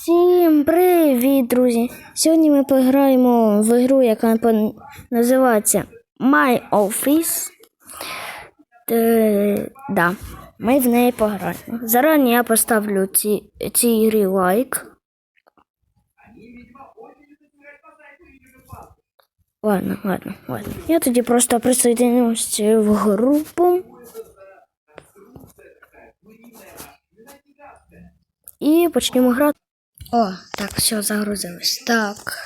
Всім привіт, друзі! Сьогодні ми пограємо в ігру, яка називається My Office. Е, да, ми в неї пограємо. Зарані я поставлю ці, цій ігрі лайк. Ладно, ладно, ладно. Я тоді просто присоединюсь в групу. І почнемо грати. О, так, все, загрузилось. Так.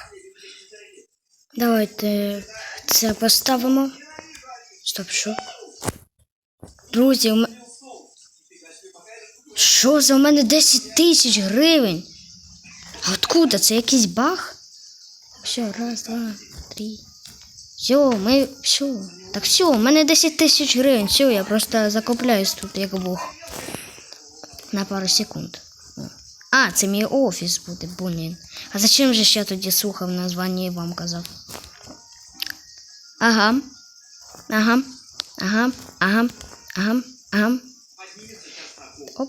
Давайте це поставимо. Стоп, що? Друзі, у мене. Що за у мене 10 тисяч гривень? А откуда? Це якийсь баг? Все, раз, два, три. Все, ми. Все. Так все, у мене 10 тисяч гривень. Все, я просто закупляюсь тут, як Бог. На пару секунд. А, це мій офіс буде, блін. А зачем же я тоді слухав названня і вам казав? Ага. Ага. Ага. Ага. Ага. Ага. Оп.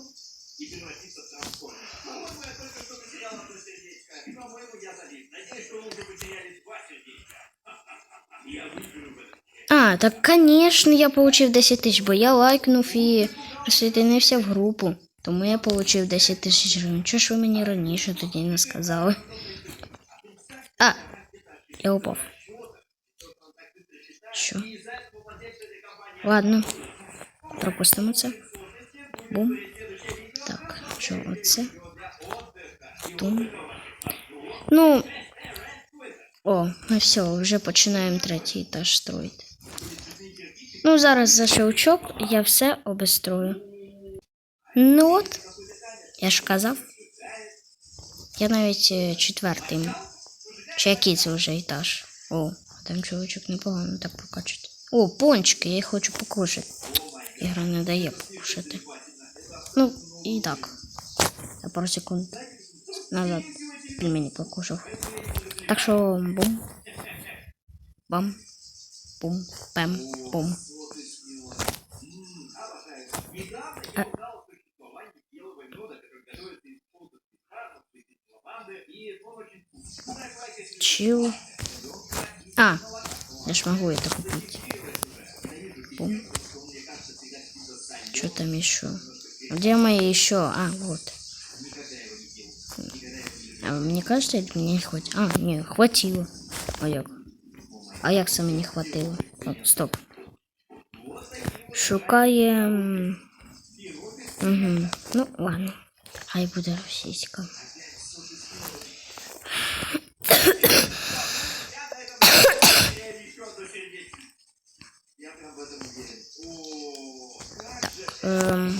А, так, конечно, я получив 10 тисяч, бо я лайкнув і присоединився в групу. Тому я получив 10 тисяч гривень. Чого ж ви мені раніше тоді не сказали? А, я упав. Що? Ладно. Пропустимо це. Бум. Так, що оце? Тум. Ну. О, ну все, вже починаємо третій етаж строїти. Ну, зараз за щелчок я все обестрою. Ну от, я ж казав. Я навіть е, четвертий. Чи який це вже етаж? О, там чоловічок непогано так прокачати. О, пончики, я їх хочу покушати. Ігра не дає покушати. Ну, і так. Я пару секунд назад пельмені покушав. Так що бум. Бам. Бум. Пем. Бум. Чил. А, я ж могу это купить. Бум. Что там еще? Где мои еще? А, вот. А мне кажется, это мне не хватит. А, не, хватило. А як? А як саме не хватило? О, стоп. Шукаємо. Угу. Ну, ладно. Хай буде російська. Ем,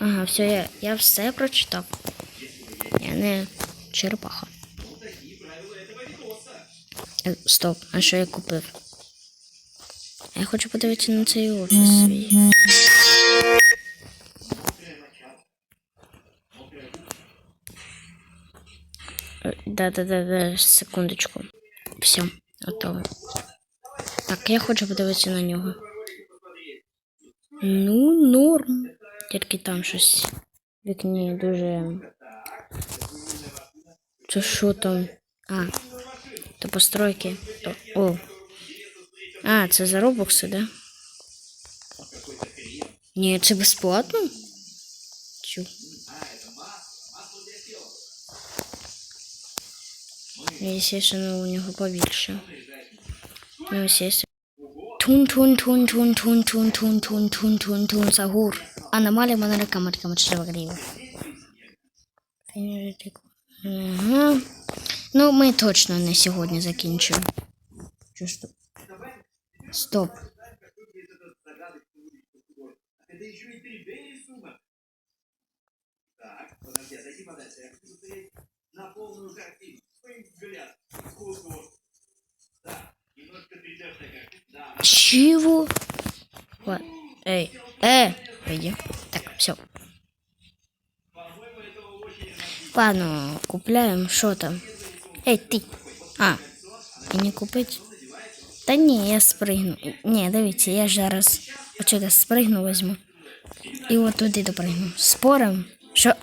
Ага, все, я, я все прочитав. Я не черепаха. Е, Стоп, а що я купив? Я хочу подивитися на цей офіс свій. Да-да-да, секундочку. Все, готово. Так, я хочу подивитися на нього. Ну, норм. Тільки там щось вікні дуже. Це що там? А, то постройки. О. А, це за робокси, да? Ні, це безплатно? Естественно, у нього побільше. Ну, естественно. Тун тун тун тун тун тун тун тун тун тун тун сагур. Аномалія монорика марка марчева грива. Ага. Ну, ми точно не сьогодні закінчимо. Що ж тут? Стоп. Чего? Ладно. Эй, э, пойдем. Так, все. Ладно, купляем, что там? Эй, ты. А, и не купить? Да не, я спрыгну. Не, давайте, я же раз вот что-то спрыгну возьму. И вот тут и допрыгну. Спорим, что...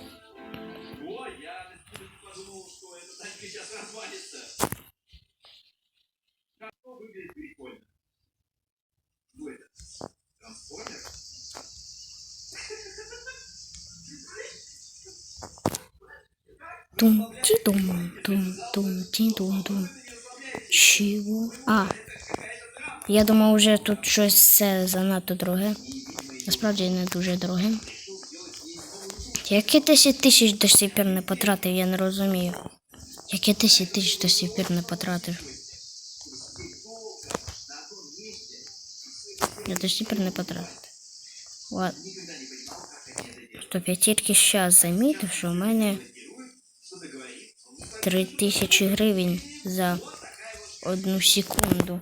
Тум ті тум тум тум ті тум тум. Чого? А. Я думав, вже тут щось це занадто дороге. Насправді не дуже дороге. Яке 10 тисяч до сих пір не потратив, я не розумію. Яке 10 тисяч до сих пір не потратив. Я до сих пір не потратив. Ладно. Стоп, я тільки зараз замітив, що в мене 3 тисячі гривень за одну секунду.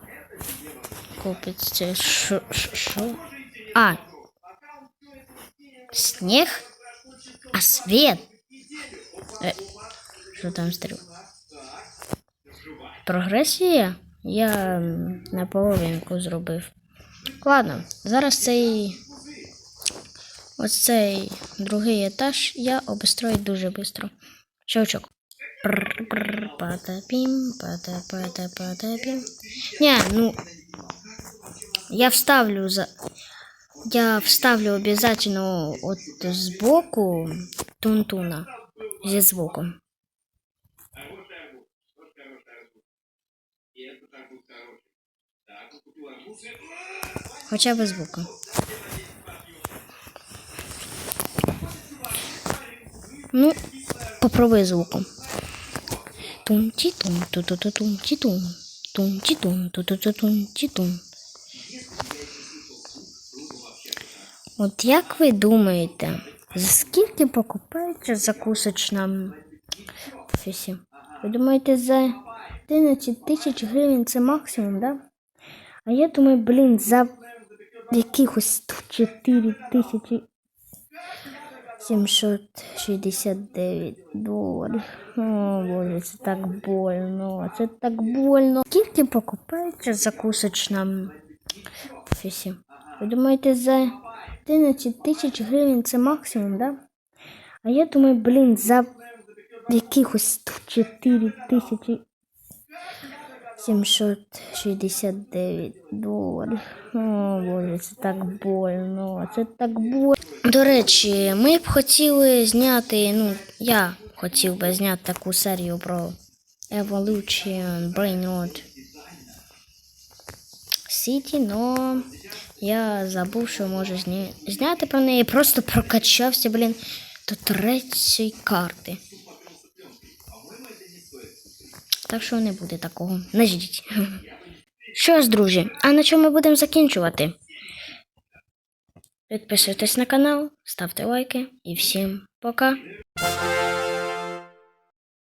Копиться. Що- Що? А. Снег? А свет? Е, Що там стріл? Прогресія? Я на половинку зробив. Ладно, зараз цей. Ось цей другий етаж я обестрою дуже швидко. Щелчок. Пата, пата, патапім. Ні, ну. Я вставлю за. Я вставлю обязательно от сбоку тунтуна зі звуком. Хоча б звуком. Ну, попробуй звуком. Тун ті тун ту ту ту тун ті тун тун ті тун ту ту ту тун ті тун От як ви думаєте, за скільки покупається закусочна в офісі? Ви думаєте, за 11 тисяч гривень це максимум, да? А я думаю, блін, за якихось 4 тисячі 769 доларів. О, боже, це так больно, це так больно. Скільки покупається закусочна офісі? Ви думаєте, за 11 тисяч гривень це максимум, да? А я думаю, блін, за якихось 4 тисячі 769 доларів. О, боже, це так больно, це так больно. До речі, ми б хотіли зняти, ну, я хотів би зняти таку серію про Evolution Brainrot City, но я забув, що можу зня... зняти про неї. Просто прокачався, блін, до третьої карти. Так що не буде такого. Не ждіть. Що ж, друзі, а на чому ми будемо закінчувати? Підписуйтесь на канал, ставте лайки і всім пока.